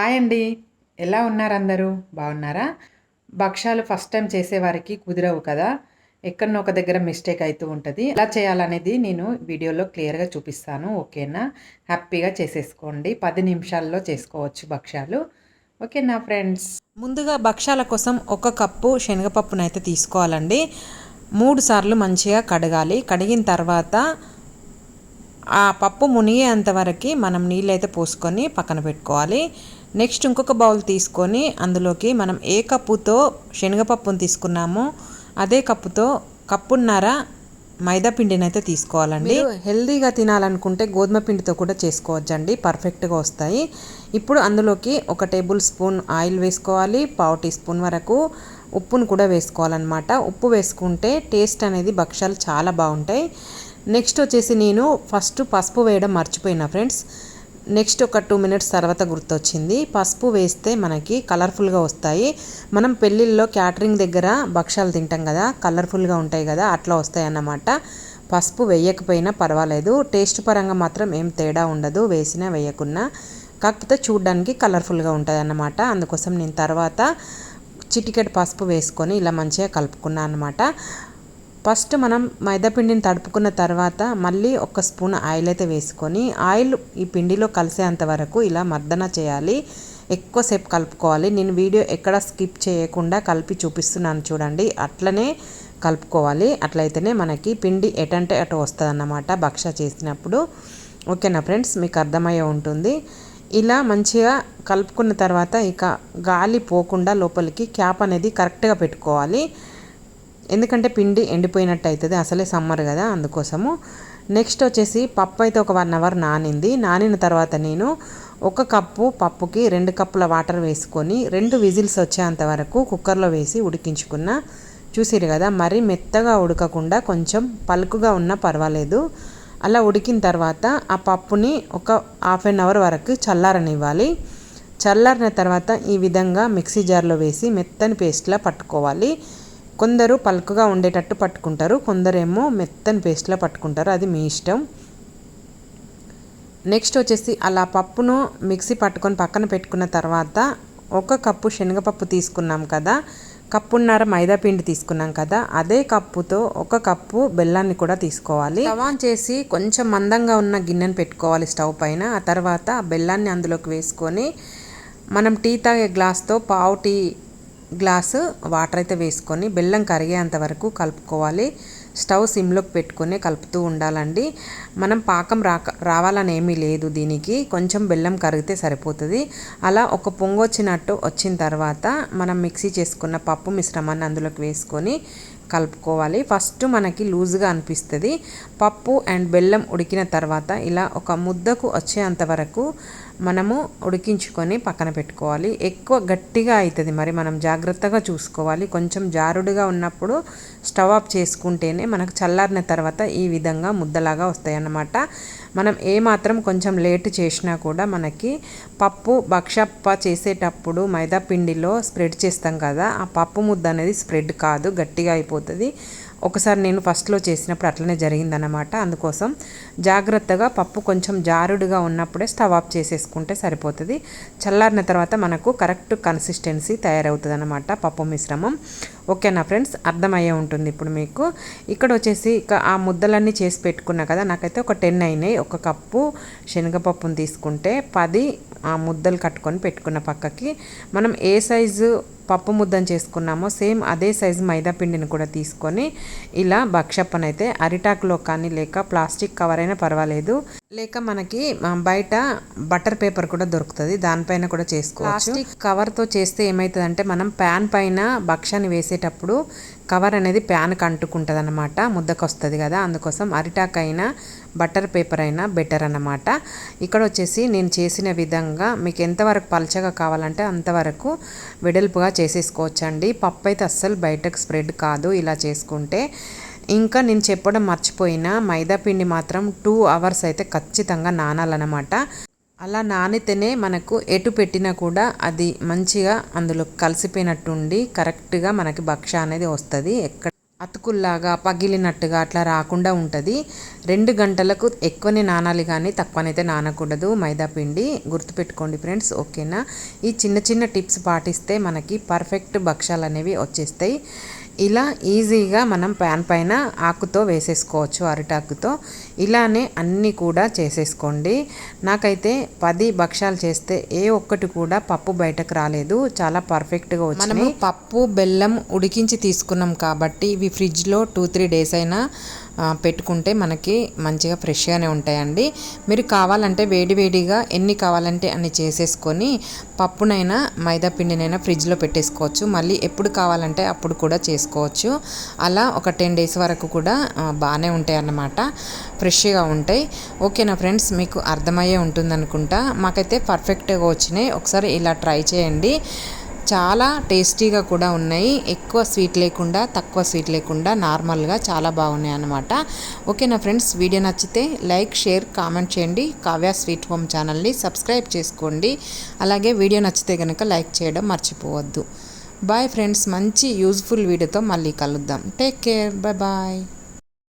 Hi అండి. ఎలా ఉన్నారు అందరూ బాగున్నారా? భక్ష్యాలు ఫస్ట్ టైం చేసేవారికి కుదరవు కదా. ఎక్కడనో ఒక దగ్గర మిస్టేక్ అవుతూ ఉంటుంది. ఎలా చేయాలనేది నేను వీడియోలో క్లియర్గా చూపిస్తాను. ఓకేనా? హ్యాపీగా చేసేసుకోండి. పది నిమిషాల్లో చేసుకోవచ్చు భక్ష్యాలు. ఓకేనా ఫ్రెండ్స్? ముందుగా భక్ష్యాల కోసం ఒక కప్పు శనగపప్పునైతే తీసుకోవాలండి. మూడు సార్లు మంచిగా కడగాలి. కడిగిన తర్వాత ఆ పప్పు మునిగేంత వరకు మనం నీళ్ళైతే పోసుకొని పక్కన పెట్టుకోవాలి. నెక్స్ట్ ఇంకొక బౌల్ తీసుకొని అందులోకి మనం ఏ కప్పుతో శనగపప్పును తీసుకున్నామో అదే కప్పుతో కప్పున్నర మైదా పిండిని అయితే తీసుకోవాలండి. హెల్దీగా తినాలనుకుంటే గోధుమ పిండితో కూడా చేసుకోవచ్చండి. పర్ఫెక్ట్గా వస్తాయి. ఇప్పుడు అందులోకి ఒక టేబుల్ స్పూన్ ఆయిల్ వేసుకోవాలి. పావు టీ స్పూన్ వరకు ఉప్పును కూడా వేసుకోవాలన్నమాట. ఉప్పు వేసుకుంటే టేస్ట్ అనేది భక్ష్యాలు చాలా బాగుంటాయి. నెక్స్ట్ వచ్చేసి నేను ఫస్ట్ పసుపు వేయడం మర్చిపోయినా ఫ్రెండ్స్. నెక్స్ట్ ఒక టూ మినిట్స్ తర్వాత గుర్తొచ్చింది. పసుపు వేస్తే మనకి కలర్ఫుల్గా వస్తాయి. మనం పెళ్ళిళ్ళలో క్యాటరింగ్ దగ్గర భక్ష్యాలు తింటాం కదా కలర్ఫుల్గా ఉంటాయి కదా అట్లా వస్తాయి అన్నమాట పసుపు వేయకపోయినా పర్వాలేదు. టేస్ట్ పరంగా మాత్రం ఏం తేడా ఉండదు వేసినా వేయకున్నా. కాకపోతే చూడడానికి కలర్ఫుల్గా ఉంటుంది అన్నమాట అందుకోసం నేను తర్వాత చిటికెట్ పసుపు వేసుకొని ఇలా మంచిగా కలుపుకున్నాను అనమాట ఫస్ట్ మనం మైదాపిండిని తడుపుకున్న తర్వాత మళ్ళీ ఒక స్పూన్ ఆయిల్ అయితే వేసుకొని ఆయిల్ ఈ పిండిలో కలిసేంత వరకు ఇలా మర్దన చేయాలి. ఎక్కువసేపు కలుపుకోవాలి. నేను వీడియో ఎక్కడ స్కిప్ చేయకుండా కలిపి చూపిస్తున్నాను చూడండి. అట్లనే కలుపుకోవాలి. అట్లయితేనే మనకి పిండి ఎటంటే అటు వస్తుంది అన్నమాట భక్ష చేసినప్పుడు. ఓకేనా ఫ్రెండ్స్? మీకు అర్థమయ్యే ఉంటుంది. ఇలా మంచిగా కలుపుకున్న తర్వాత ఇక గాలి పోకుండా లోపలికి క్యాప్ అనేది కరెక్ట్గా పెట్టుకోవాలి. ఎందుకంటే పిండి ఎండిపోయినట్టు అవుతుంది అసలే సమ్మర్ కదా అందుకోసము. నెక్స్ట్ వచ్చేసి పప్పు అయితే ఒక వన్ అవర్ నానింది. నానిన తర్వాత నేను ఒక కప్పు పప్పుకి రెండు కప్పుల వాటర్ వేసుకొని రెండు విజిల్స్ వచ్చేంత వరకు కుక్కర్లో వేసి ఉడికించుకున్న. చూసిరు కదా మరీ మెత్తగా ఉడకకుండా కొంచెం పలుకుగా ఉన్నా పర్వాలేదు. అలా ఉడికిన తర్వాత ఆ పప్పుని ఒక హాఫ్ అన్ అవర్ వరకు చల్లారనివ్వాలి. చల్లారిన తర్వాత ఈ విధంగా మిక్సీ జార్లో వేసి మెత్తని పేస్ట్లా పట్టుకోవాలి. కొందరు పలుకుగా ఉండేటట్టు పట్టుకుంటారు కొందరేమో మెత్తని పేస్ట్లా పట్టుకుంటారు. అది మీ ఇష్టం. నెక్స్ట్ వచ్చేసి అలా పప్పును మిక్సీ పట్టుకొని పక్కన పెట్టుకున్న తర్వాత ఒక కప్పు శనగపప్పు తీసుకున్నాం కదా. కప్పున్నర మైదా పిండి తీసుకున్నాం కదా. అదే కప్పుతో ఒక కప్పు బెల్లాన్ని కూడా తీసుకోవాలి. స్టవ్ చేసి కొంచెం మందంగా ఉన్న గిన్నెను పెట్టుకోవాలి స్టవ్ పైన. ఆ తర్వాత బెల్లాన్ని అందులోకి వేసుకొని మనం టీ తాగే గ్లాస్తో పావు టీ గ్లాసు వాటర్ అయితే వేసుకొని బెల్లం కరిగేంత వరకు కలుపుకోవాలి. స్టవ్ సిమ్లోకి పెట్టుకొని కలుపుతూ ఉండాలండి. మనం పాకం రాక రావాలని ఏమీ లేదు దీనికి. కొంచెం బెల్లం కరిగితే సరిపోతుంది. అలా ఒక పొంగు వచ్చినట్టు వచ్చిన తర్వాత మనం మిక్సీ చేసుకున్న పప్పు మిశ్రమాన్ని అందులోకి వేసుకొని కలుపుకోవాలి. ఫస్ట్ మనకి లూజ్గా అనిపిస్తుంది. పప్పు అండ్ బెల్లం ఉడికిన తర్వాత ఇలా ఒక ముద్దకు వచ్చేంత వరకు మనము ఉడికించుకొని పక్కన పెట్టుకోవాలి. ఎక్కువ గట్టిగా అవుతుంది మరి మనం జాగ్రత్తగా చూసుకోవాలి. కొంచెం జారుడుగా ఉన్నప్పుడు స్టవ్ ఆఫ్ చేసుకుంటేనే మనకు చల్లారిన తర్వాత ఈ విధంగా ముద్దలాగా వస్తాయి అన్నమాట మనం ఏమాత్రం కొంచెం లేట్ చేసినా కూడా మనకి పప్పు భక్షప్ప చేసేటప్పుడు మైదా పిండిలో స్ప్రెడ్ చేస్తాం కదా ఆ పప్పు ముద్ద అనేది స్ప్రెడ్ కాదు గట్టిగా అయిపోతుంది. ఒకసారి నేను ఫస్ట్లో చేసినప్పుడు అట్లనే జరిగిందనమాట అందుకోసం జాగ్రత్తగా పప్పు కొంచెం జారుడుగా ఉన్నప్పుడే స్టవ్ ఆఫ్ చేసేసుకుంటే సరిపోతుంది. చల్లారిన తర్వాత మనకు కరెక్ట్ కన్సిస్టెన్సీ తయారవుతుంది అనమాట పప్పు మిశ్రమం. ఓకేనా ఫ్రెండ్స్? అర్థమయ్యే ఉంటుంది ఇప్పుడు మీకు. ఇక్కడ వచ్చేసి ఇక ఆ ముద్దలన్నీ చేసి పెట్టుకున్నా కదా నాకైతే ఒక టెన్ అయినాయి. ఒక కప్పు శనగపప్పును తీసుకుంటే పది ఆ ముద్దలు కట్టుకొని పెట్టుకున్న పక్కకి. మనం ఏ సైజు పప్పు ముద్దను చేసుకున్నామో సేమ్ అదే సైజు మైదా పిండిని కూడా తీసుకొని ఇలా భక్షప్పనైతే అరిటాకులో కానీ లేక ప్లాస్టిక్ కవర్ అయినా పర్వాలేదు. లేక మనకి బయట బటర్ పేపర్ కూడా దొరుకుతుంది దానిపైన కూడా చేసుకోవచ్చు. ప్లాస్టిక్ కవర్తో చేస్తే ఏమవుతుందంటే మనం ప్యాన్ పైన భక్ష్యాన్ని వేసేటప్పుడు కవర్ అనేది ప్యాన్కి అంటుకుంటుంది అనమాట ముద్దకు వస్తుంది కదా అందుకోసం అరిటాక్ బట్టర్ బటర్ పేపర్ అయినా బెటర్ అన్నమాట. ఇక్కడ వచ్చేసి నేను చేసిన విధంగా మీకు ఎంతవరకు పలచగా కావాలంటే అంతవరకు వెడల్పుగా చేసేసుకోవచ్చండి. పప్పు అయితే అస్సలు బయటకు స్ప్రెడ్ కాదు ఇలా చేసుకుంటే. ఇంకా నేను చెప్పడం మర్చిపోయిన మైదా పిండి మాత్రం టూ అవర్స్ అయితే ఖచ్చితంగా నానాలన్నమాట. అలా నానితేనే మనకు ఎటు పెట్టినా కూడా అది మంచిగా అందులో కలిసిపోయినట్టుండి కరెక్ట్గా మనకి భక్ష అనేది వస్తుంది. ఎక్కడ అతుకుల్లాగా పగిలినట్టుగా అట్లా రాకుండా ఉంటుంది. రెండు గంటలకు ఎక్కువనే నానాలి కానీ తక్కువనైతే నానకూడదు. మైదా పిండి గుర్తుపెట్టుకోండి ఫ్రెండ్స్ ఓకేనా? ఈ చిన్న చిన్న టిప్స్ పాటిస్తే మనకి పర్ఫెక్ట్ భక్ష్యాలు అనేవి వచ్చేస్తాయి. ఇలా ఈజీగా మనం ప్యాన్ పైన ఆకుతో వేసేసుకోవచ్చు అరిటాకుతో. ఇలానే అన్నీ కూడా చేసేసుకోండి. నాకైతే పది భక్ష్యాలు చేస్తే ఏ ఒక్కటి కూడా పప్పు బయటకు రాలేదు. చాలా పర్ఫెక్ట్గా వచ్చింది మనము పప్పు బెల్లం ఉడికించి తీసుకున్నాం కాబట్టి ఇవి ఫ్రిడ్జ్లో టూ త్రీ డేస్ అయినా పెట్టుకుంటే మనకి మంచిగా ఫ్రెష్గానే ఉంటాయండి. మీరు కావాలంటే వేడివేడిగా ఎన్ని కావాలంటే అన్ని చేసేసుకొని పప్పునైనా మైదా పిండినైనా ఫ్రిడ్జ్లో పెట్టేసుకోవచ్చు. మళ్ళీ ఎప్పుడు కావాలంటే అప్పుడు కూడా చేసుకోవచ్చు. అలా ఒక టెన్ డేస్ వరకు కూడా బాగానే ఉంటాయి అన్నమాట ఫ్రెష్గా ఉంటాయి. ఓకేనా ఫ్రెండ్స్? మీకు అర్థమయ్యే ఉంటుందనుకుంటా. మాకైతే పర్ఫెక్ట్గా వచ్చినాయి. ఒకసారి ఇలా ట్రై చేయండి. చాలా టేస్టీగా కూడా ఉన్నాయి. ఎక్కువ స్వీట్ లేకుండా తక్కువ స్వీట్ లేకుండా నార్మల్గా చాలా బాగున్నాయి అన్నమాట. ఓకేనా ఫ్రెండ్స్ వీడియో నచ్చితే లైక్ షేర్ కామెంట్ చేయండి. కావ్య స్వీట్ హోమ్ ఛానల్ని సబ్స్క్రైబ్ చేసుకోండి. అలాగే వీడియో నచ్చితే కనుక లైక్ చేయడం మర్చిపోవద్దు. బాయ్ ఫ్రెండ్స్ మంచి యూజ్ఫుల్ వీడియోతో మళ్ళీ కలుద్దాం. Take care. Bye bye.